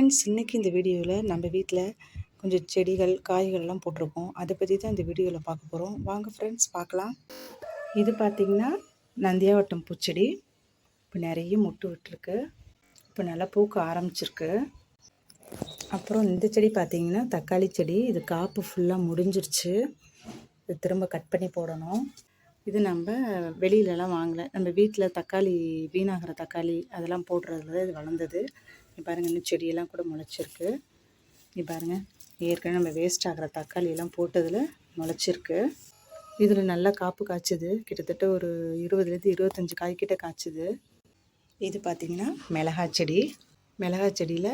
Friends இன்றைக்கி இந்த வீடியோவில் நம்ம வீட்டில் கொஞ்சம் செடிகள் காய்கள்லாம் போட்டிருக்கோம். அதை பற்றி தான் இந்த வீடியோவில் பார்க்க போகிறோம் வாங்க ஃப்ரெண்ட்ஸ் பார்க்கலாம். இது பார்த்திங்கன்னா நந்தியாவட்டம் பூச்செடி. இப்போ நிறைய முட்டு விட்டுருக்கு. இப்போ நல்லா பூக்க ஆரம்பிச்சிருக்கு. அப்புறம் இந்த செடி பார்த்திங்கன்னா தக்காளி செடி. இது காப்பு ஃபுல்லாக முடிஞ்சிருச்சு. இது திரும்ப கட் பண்ணி போடணும். இது நம்ம வெளியிலலாம் வாங்கலை. நம்ம வீட்டில் தக்காளி வீணாகிற தக்காளி அதெல்லாம் போடுறதுல இது வளர்ந்தது. பாருங்கள் இன்னும் செடியெல்லாம் கூட முளைச்சிருக்கு. நீ பாருங்கள் ஏற்கனவே நம்ம வேஸ்ட் ஆகிற தக்காளியெல்லாம் போட்டதில் முளைச்சிருக்கு. இதில் நல்லா காப்பு காய்ச்சிது. கிட்டத்தட்ட ஒரு இருபதுலேருந்து இருபத்தஞ்சி காய்கிட்ட காய்ச்சுது. இது பார்த்திங்கன்னா மிளகா செடி. மிளகா செடியில்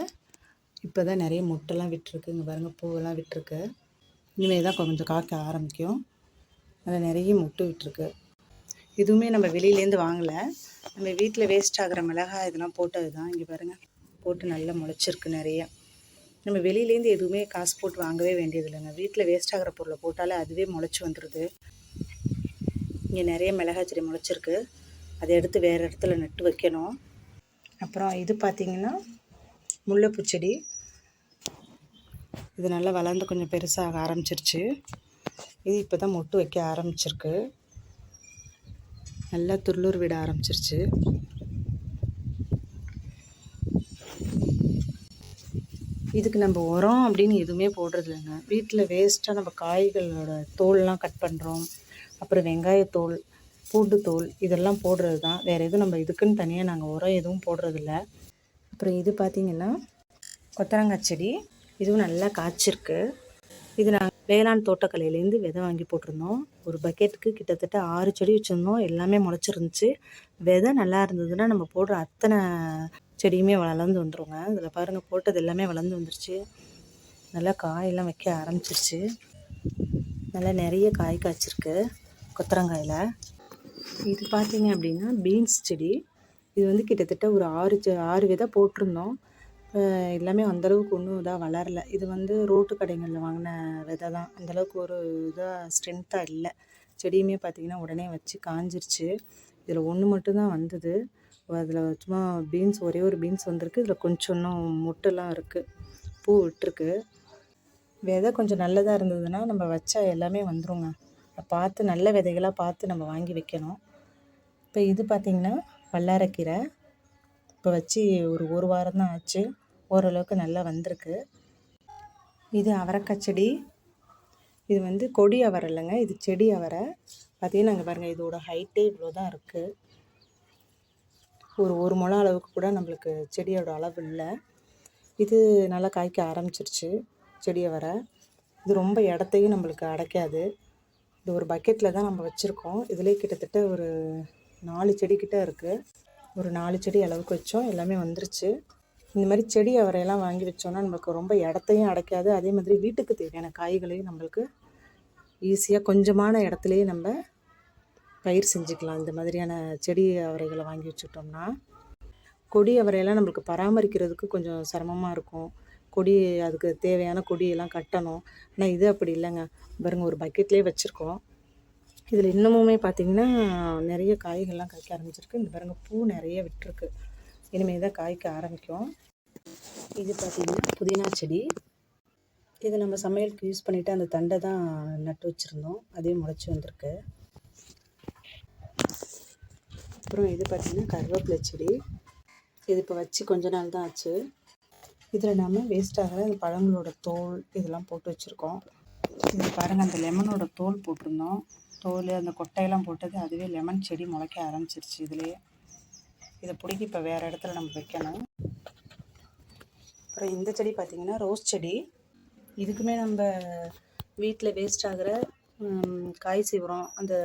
இப்போ தான் நிறைய முட்டைலாம் விட்டுருக்கு. இங்கே பாருங்கள் பூவெல்லாம் விட்டுருக்கு. இனிமேல் தான் கொஞ்சம் காய்க்க ஆரம்பிக்கும். அதில் நிறைய முட்டை விட்டுருக்கு. இதுவுமே நம்ம வெளியிலேருந்து வாங்கலை. நம்ம வீட்டில் வேஸ்ட் ஆகிற மிளகாய் இதெல்லாம் போட்டது தான் இங்கே பாருங்கள் போட்டு நல்லா முளைச்சிருக்கு நிறைய. நம்ம வெளியிலேருந்து எதுவுமே காசு போட்டு வாங்கவே வேண்டியது இல்லைங்க வீட்டில் வேஸ்ட் ஆகிற பொருளை போட்டாலே அதுவே முளைச்சி வந்துடுது இங்கே நிறைய மிளகாய் செடி முளைச்சிருக்கு. அதை எடுத்து வேறு இடத்துல நட்டு வைக்கணும். அப்புறம் இது பார்த்திங்கன்னா முல்லைப்பூ செடி. இது நல்லா வளர்ந்து கொஞ்சம் பெருசாக ஆரம்பிச்சிருச்சு. இது இப்போ தான் மொட்டு வைக்க ஆரம்பிச்சிருக்கு. நல்லா துள்ளூர் விட ஆரம்பிச்சிருச்சு. இதுக்கு நம்ம உரம் அப்படின்னு எதுவுமே போடுறது இல்லைங்க வீட்டில் வேஸ்ட்டாக நம்ம காய்களோட தோல்லாம் கட் பண்ணுறோம் அப்புறம் வெங்காயத்தோல் பூண்டு தோல் இதெல்லாம் போடுறது தான் வேறு எதுவும் நம்ம இதுக்குன்னு தனியாக நாங்கள் உரம் எதுவும் போடுறதில்ல. அப்புறம் இது பார்த்திங்கன்னா கொத்தரங்காய் செடி. இதுவும் நல்லா காய்ச்சிருக்கு. இது நாங்கள் வேளாண் தோட்டக்கலையிலேருந்து விதை வாங்கி போட்டிருந்தோம். ஒரு பக்கெட்டுக்கு கிட்டத்தட்ட ஆறு செடி வச்சுருந்தோம். எல்லாமே முளைச்சிருந்துச்சு. விதை நல்லா இருந்ததுன்னா நம்ம போடுற அத்தனை செடியுமே வளர்ந்து வந்துடுங்க இதில் பாருங்கள் போட்டது எல்லாமே வளர்ந்து வந்துருச்சு. நல்லா காயெல்லாம் வைக்க ஆரம்பிச்சிருச்சு. நல்லா நிறைய காய் காய்ச்சிருக்கு கொத்தரங்காயில். இது பார்த்தீங்க அப்படின்னா பீன்ஸ் செடி. இது வந்து கிட்டத்தட்ட ஒரு ஆறு ஆறு விதை போட்டிருந்தோம். எல்லாமே அந்தளவுக்கு ஒன்றும் இதாக வளரல. இது வந்து ரோட்டு கடைகளில் வாங்கின விதை தான். அந்தளவுக்கு ஒரு இதாக ஸ்ட்ரென்த்தாக இல்லை. செடியுமே பார்த்திங்கன்னா உடனே வச்சு காஞ்சிருச்சு. இதில் ஒன்று மட்டும்தான் வந்தது. அதில் சும்மா பீன்ஸ் ஒரே ஒரு பீன்ஸ் வந்திருக்கு. இதில் கொஞ்சம் இன்னும் மொட்டெல்லாம் இருக்குது பூ விட்டுருக்கு. விதை கொஞ்சம் நல்லதாக இருந்ததுன்னா நம்ம வச்சா எல்லாமே வந்துருங்க. பார்த்து நல்ல விதைகளாக பார்த்து நம்ம வாங்கி வைக்கணும். இப்போ இது பார்த்திங்கன்னா வல்லாரக்கீரை. இப்போ வச்சு ஒரு ஒரு வாரம் தான் ஆச்சு. ஓரளவுக்கு நல்லா வந்திருக்கு. இது அவரைக்காய் செடி. இது வந்து கொடி அவரை இல்லைங்க. இது செடி அவரை. பார்த்தீங்கன்னா நாங்கள் பாருங்கள் இதோட ஹைட்டே இவ்வளோ தான் இருக்குது ஒரு ஒரு முளம் அளவுக்கு கூட நம்மளுக்கு செடியோட அளவு இல்லை. இது நல்லா காய்க்க ஆரம்பிச்சிருச்சு செடியை வர. இது ரொம்ப இடத்தையும் நம்மளுக்கு அடைக்காது. இது ஒரு பக்கெட்டில் தான் நம்ம வச்சுருக்கோம். இதிலே கிட்டத்தட்ட ஒரு நாலு செடிக்கிட்ட இருக்குது ஒரு நாலு செடி அளவுக்கு வச்சோம். எல்லாமே வந்துருச்சு. இந்த மாதிரி செடி அவரையெல்லாம் வாங்கி வச்சோன்னா நம்மளுக்கு ரொம்ப இடத்தையும் அடைக்காது. அதே மாதிரி வீட்டுக்கு தேவையான காய்களையும் நம்மளுக்கு ஈஸியாக கொஞ்சமான இடத்துலையே நம்ம பயிர் செஞ்சுக்கலாம். இந்த மாதிரியான செடி அவரைகளை வாங்கி வச்சுட்டோம்னா கொடி அவரையெல்லாம் நம்மளுக்கு பராமரிக்கிறதுக்கு கொஞ்சம் சிரமமாக இருக்கும். கொடி அதுக்கு தேவையான கொடியெல்லாம் கட்டணும். ஆனால் இது அப்படி இல்லைங்க. பாருங்க ஒரு பக்கெட்லேயே வச்சுருக்கோம். இதில் இன்னமுமே பார்த்திங்கன்னா நிறைய காய்கள்லாம் காய்க்க ஆரம்பிச்சிருக்கு. இந்த பாருங்கள் பூ நிறைய விட்டுருக்கு. இனிமேல் தான் காய்க்க ஆரம்பிக்கும். இது பார்த்திங்கன்னா புதினா செடி. இதை நம்ம சமையலுக்கு யூஸ் பண்ணிவிட்டு அந்த தண்டை தான் நட்டு வச்சுருந்தோம். அதே முளைச்சி வந்திருக்கு. அப்புறம் இது பார்த்திங்கன்னா கருவேப்பிலை செடி. இது இப்போ வச்சு கொஞ்ச நாள் தான் ஆச்சு. இதில் நம்ம வேஸ்ட் ஆகிற அந்த பழங்களோட தோல் இதெல்லாம் போட்டு வச்சுருக்கோம். இது பாருங்கள் அந்த லெமனோட தோல் போட்டிருந்தோம். தோல் அந்த கொட்டையெல்லாம் போட்டது அதுவே லெமன் செடி முளைக்க ஆரம்பிச்சிருச்சு இதுலேயே. இதை பிடிக்கி இப்போ வேறு இடத்துல நம்ம வைக்கணும். அப்புறம் இந்த செடி பார்த்திங்கன்னா ரோஸ் செடி. இதுக்குமே நம்ம வீட்டில் வேஸ்ட் ஆகிற காய் சீவுரம் அந்த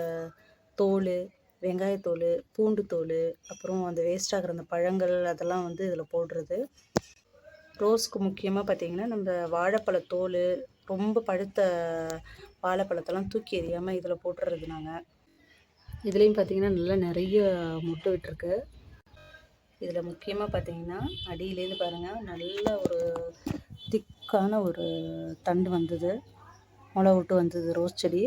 தோல் வெங்காயத்தோல் பூண்டு தோல் அப்புறம் அந்த வேஸ்ட் ஆகிற அந்த பழங்கள் அதெல்லாம் வந்து இதில் போடுறது. ரோஸ்க்கு முக்கியமாக பார்த்திங்கன்னா நம்ம வாழைப்பழ தோல் ரொம்ப பழுத்த வாழைப்பழத்தெல்லாம் தூக்கி எறியாமல் இதில் போட்டுறது நாங்கள் இதுலேயும் பார்த்திங்கன்னா நல்லா நிறைய முட்டை விட்டுருக்கு. இதில் முக்கியமாக பார்த்தீங்கன்னா அடியிலேருந்து பாருங்கள் நல்ல ஒரு திக்கான ஒரு தண்டு வந்தது. முளை விட்டு வந்தது ரோஸ் செடி.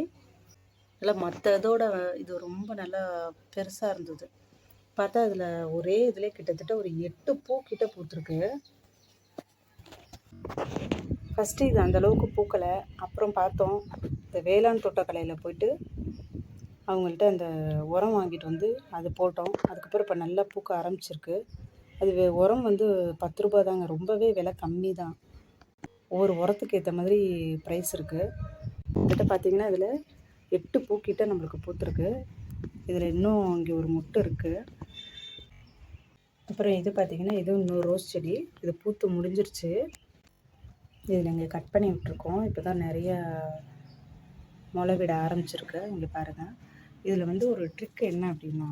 இல்லை மற்ற இதோட இது ரொம்ப நல்லா பெருசாக இருந்தது. பார்த்தா அதில் ஒரே இதில் கிட்டத்தட்ட ஒரு எட்டு பூ கிட்ட பூத்துருக்கு. ஃபஸ்ட்டு இது அந்தளவுக்கு பூக்கலை. அப்புறம் பார்த்தோம் இந்த வேளாண் தோட்டக்கலையில் போயிட்டு அவங்கள்ட்ட அந்த உரம் வாங்கிட்டு வந்து அது போட்டோம். அதுக்கப்புறம் இப்போ நல்லா பூக்க ஆரம்பிச்சிருக்கு. அது வே- உரம் வந்து பத்து ரூபா தாங்க. ரொம்பவே விலை கம்மி தான். ஒவ்வொரு உரத்துக்கு ஏற்ற மாதிரி ப்ரைஸ் இருக்குது கிட்ட பார்த்தீங்கன்னா இதில் எட்டு பூக்கிட்ட நம்மளுக்கு பூத்துருக்கு. இதில் இன்னும் இங்கே ஒரு முட்டை இருக்குது அப்புறம் இது பார்த்திங்கன்னா இது இன்னொரு ரோஸ் செடி. இது பூத்து முடிஞ்சிருச்சு. இது நாங்கள் கட் பண்ணி விட்ருக்கோம் இப்போ தான் நிறையா முளை விட ஆரம்பிச்சிருக்கு. இங்கே பாருங்கள் இதில் வந்து ஒரு ட்ரிக் என்ன அப்படின்னா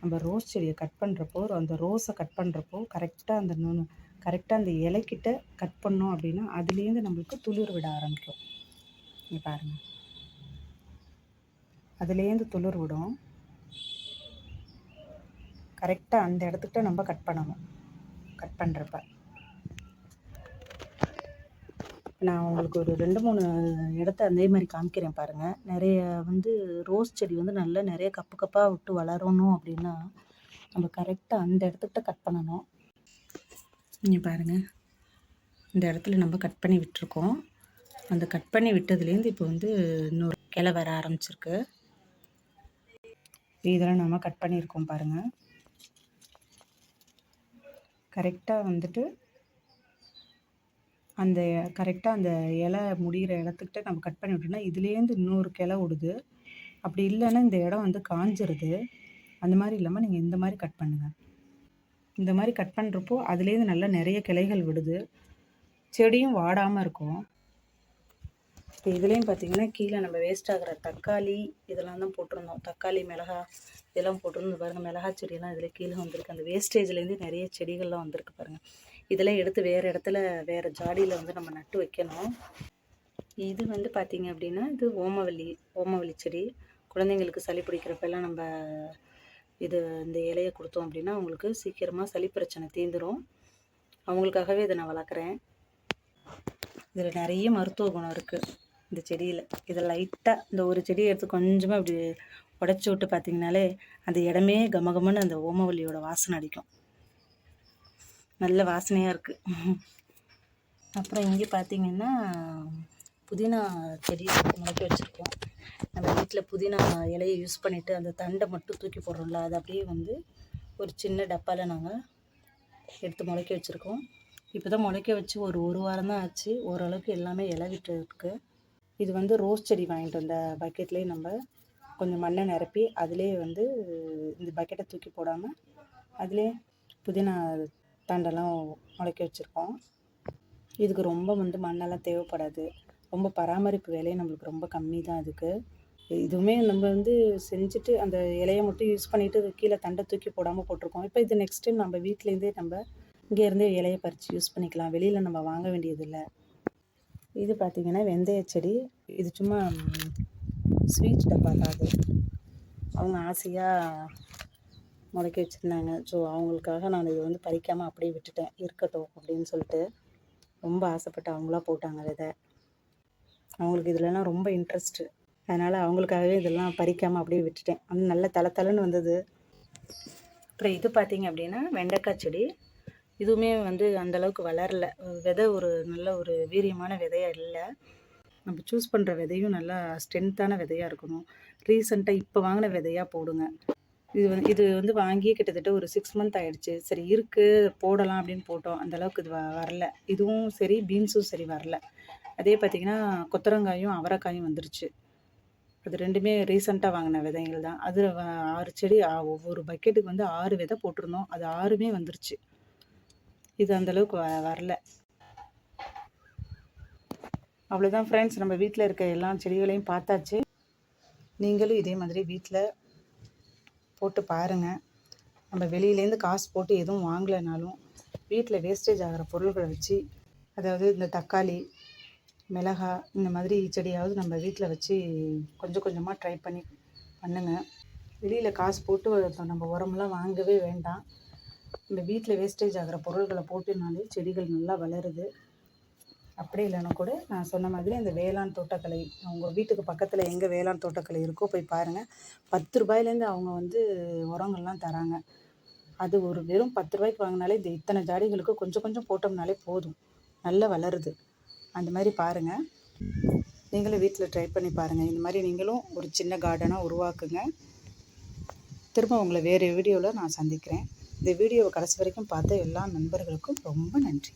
நம்ம ரோஸ் செடியை கட் பண்ணுறப்போ அந்த ரோஸை கட் பண்ணுறப்போ கரெக்டாக அந்த நுண் கரெக்டாக அந்த இலைக்கிட்ட கட் பண்ணோம் அப்படின்னா அதுலேருந்து நம்மளுக்கு துளிர் விட ஆரம்பிக்கும். இங்கே பாருங்கள் அதுலேருந்து துளிர் விடும். கரெக்டாக அந்த இடத்துக்கிட்ட நம்ம கட் பண்ணணும். கட் பண்ணுறப்ப நான் உங்களுக்கு ஒரு ரெண்டு மூணு இடத்த அதே மாதிரி காமிக்கிறேன் பாருங்கள் நிறைய வந்து ரோஸ் செடி வந்து நல்லா நிறைய கப்பு கப்பாக விட்டு வளரணும் அப்படின்னா நம்ம கரெக்டாக அந்த இடத்துக்கிட்ட கட் பண்ணணும். இங்கே பாருங்கள் இந்த இடத்துல நம்ம கட் பண்ணி விட்டுருக்கோம். அந்த கட் பண்ணி விட்டதுலேருந்து இப்போ வந்து இன்னொரு கிளை வர ஆரம்பிச்சிருக்கு. இதெல்லாம் நம்ம கட் பண்ணியிருக்கோம் பாருங்கள் கரெக்டாக வந்துட்டு அந்த கரெக்டாக அந்த இலை முடிகிற இடத்துக்கிட்ட நம்ம கட் பண்ணி விட்டோம்னா இதுலேருந்து இன்னொரு கிளை விடுது அப்படி இல்லைன்னா இந்த இடம் வந்து காஞ்சிருது. அந்த மாதிரி இல்லாமல் நீங்கள் இந்த மாதிரி கட் பண்ணுங்கள் இந்த மாதிரி கட் பண்ணுறப்போ அதுலேருந்து நல்லா நிறைய கிளைகள் விடுது. செடியும் வாடாமல் இருக்கும். இப்போ இதுலேயும் பார்த்தீங்கன்னா கீழே நம்ம வேஸ்ட் ஆகிற தக்காளி இதெல்லாம் தான் போட்டிருந்தோம். தக்காளி மிளகா இதெல்லாம் போட்டிருந்தோம். பாருங்கள் மிளகா செடியெல்லாம் இதில் கீழே வந்திருக்கு. அந்த வேஸ்டேஜ்லேருந்து நிறைய செடிகள்லாம் வந்திருக்கு பாருங்கள் இதெல்லாம் எடுத்து வேறு இடத்துல வேறு ஜாடியில் வந்து நம்ம நட்டு வைக்கணும். இது வந்து பார்த்தீங்க அப்படின்னா இது ஓமவல்லி ஓமவல்லி செடி. குழந்தைங்களுக்கு சளி பிடிக்கிறப்பெல்லாம் நம்ம இது இந்த இலையை கொடுத்தோம் அப்படின்னா அவங்களுக்கு சீக்கிரமாக சளி பிரச்சனை தீந்துடும் அவங்களுக்காகவே இதை நான் வளர்க்குறேன். இதில் நிறைய மருத்துவ குணம் இருக்குது இந்த செடியில். இதை லைட்டாக இந்த ஒரு செடியை எடுத்து கொஞ்சமாக இப்படி உடச்சி விட்டு பார்த்தீங்கனாலே அந்த இடமே கமகமன்னு அந்த ஓமவல்லியோட வாசனை அடிக்கும். நல்ல வாசனையாக இருக்குது அப்புறம் இங்கே பார்த்தீங்கன்னா புதினா செடி முளைக்க வச்சுருக்கோம். நம்ம வீட்டில் புதினா இலையை யூஸ் பண்ணிவிட்டு அந்த தண்டை மட்டும் தூக்கி போடுறோம்ல அது அப்படியே வந்து ஒரு சின்ன டப்பாவில் நாங்கள் எடுத்து முளைக்க வச்சுருக்கோம். இப்போ தான் முளைக்க வச்சு ஒரு ஒரு வாரம் தான் ஆச்சு. ஓரளவுக்கு எல்லாமே இலை விட்டு இது வந்து ரோஸ் செடி வாங்கிட்டு வந்த பக்கெட்லேயே நம்ம கொஞ்சம் மண்ணை நிரப்பி அதிலே வந்து இந்த பக்கெட்டை தூக்கி போடாமல் அதிலே புதினா தண்டெல்லாம் முளைக்க வச்சுருக்கோம். இதுக்கு ரொம்ப வந்து மண்ணெல்லாம் தேவைப்படாது. ரொம்ப பராமரிப்பு வேலையும் நம்மளுக்கு ரொம்ப கம்மி தான் அதுக்கு. இதுவுமே நம்ம வந்து செஞ்சுட்டு அந்த இலையை மட்டும் யூஸ் பண்ணிவிட்டு கீழே தண்டை தூக்கி போடாமல் போட்டிருக்கோம். இப்போ இது நெக்ஸ்ட் டைம் நம்ம வீட்டிலேருந்தே நம்ம இங்கேருந்தே இலையை பறித்து யூஸ் பண்ணிக்கலாம். வெளியில் நம்ம வாங்க வேண்டியதில்லை. இது பார்த்திங்கன்னா வெந்தய செடி. இது சும்மா ஸ்வீட் டப்பா தான் அது. அவங்க ஆசையாக முளைக்க வச்சுருந்தாங்க. ஸோ அவங்களுக்காக நான் இது வந்து பறிக்காமல் அப்படியே விட்டுட்டேன். இருக்கட்டும் அப்படின்னு சொல்லிட்டு ரொம்ப ஆசைப்பட்டு அவங்களா போட்டாங்க விதை அவங்களுக்கு இதிலலாம் ரொம்ப இன்ட்ரெஸ்ட்டு அதனால் அவங்களுக்காகவே இதெல்லாம் பறிக்காமல் அப்படியே விட்டுட்டேன். அந்த நல்ல தலை தலைன்னு வந்தது. அப்புறம் இது பார்த்திங்க அப்படின்னா வெண்டைக்காய் செடி. இதுவுமே வந்து அந்தளவுக்கு வளரல. விதை ஒரு நல்ல ஒரு வீரியமான விதையாக இல்லை. நம்ம சூஸ் பண்ணுற விதையும் நல்லா ஸ்ட்ரென்த்தான விதையாக இருக்கணும். ரீசெண்டாக இப்போ வாங்கின விதையாக போடுங்க. இது வந்து இது வந்து வாங்கி கிட்டத்தட்ட ஒரு சிக்ஸ் மந்த் ஆயிடுச்சு. சரி இருக்குது போடலாம் அப்படின்னு போட்டோம். அந்தளவுக்கு இது வ வரல. இதுவும் சரி பீன்ஸும் சரி வரல. அதே பார்த்திங்கன்னா கொத்தரங்காயும் அவரைக்காயும் வந்துருச்சு. அது ரெண்டுமே ரீசெண்டாக வாங்கின விதைகள் தான். அது வ- ஆறு செடி ஒவ்வொரு பக்கெட்டுக்கு வந்து ஆறு விதை போட்டிருந்தோம். அது ஆறுமே வந்துருச்சு. இது அந்தளவுக்கு வ வரல. அவ்வளோதான் ஃப்ரெண்ட்ஸ் நம்ம வீட்டில் இருக்க எல்லா செடிகளையும் பார்த்தாச்சு. நீங்களும் இதே மாதிரி வீட்டில் போட்டு பாருங்கள் நம்ம வெளியிலேருந்து காசு போட்டு எதுவும் வாங்கலைனாலும் வீட்டில் வேஸ்டேஜ் ஆகிற பொருள்களை வச்சு அதாவது இந்த தக்காளி மிளகா இந்த மாதிரி செடியாவது நம்ம வீட்டில் வச்சு கொஞ்சம் கொஞ்சமாக ட்ரை பண்ணி பண்ணுங்கள் வெளியில் காசு போட்டு நம்ம உரமெல்லாம் வாங்கவே வேண்டாம். இந்த வீட்டில் வேஸ்டேஜ் ஆகிற பொருள்களை போட்டுனாலே செடிகள் நல்லா வளருது. அப்படி இல்லைன்னா கூட நான் சொன்ன மாதிரி இந்த வேளாண் தோட்டக்கலை உங்கள் வீட்டுக்கு பக்கத்தில் எங்கே வேளாண் தோட்டக்கலை இருக்கோ போய் பாருங்கள் பத்து ரூபாயிலேருந்து அவங்க வந்து உரங்கள்லாம் தராங்க. அது ஒரு வெறும் பத்து ரூபாய்க்கு வாங்கினாலே இந்த இத்தனை ஜாடிகளுக்கு கொஞ்சம் கொஞ்சம் போட்டோம்னாலே போதும். நல்லா வளருது. அந்த மாதிரி பாருங்கள் நீங்களும் வீட்டில் ட்ரை பண்ணி பாருங்கள் இந்த மாதிரி நீங்களும் ஒரு சின்ன கார்டனாக உருவாக்குங்க. திரும்ப உங்களை வேறு வீடியோவில் நான் சந்திக்கிறேன். இந்த வீடியோவை கடைசி வரைக்கும் பார்த்த எல்லா நண்பர்களுக்கும் ரொம்ப நன்றி.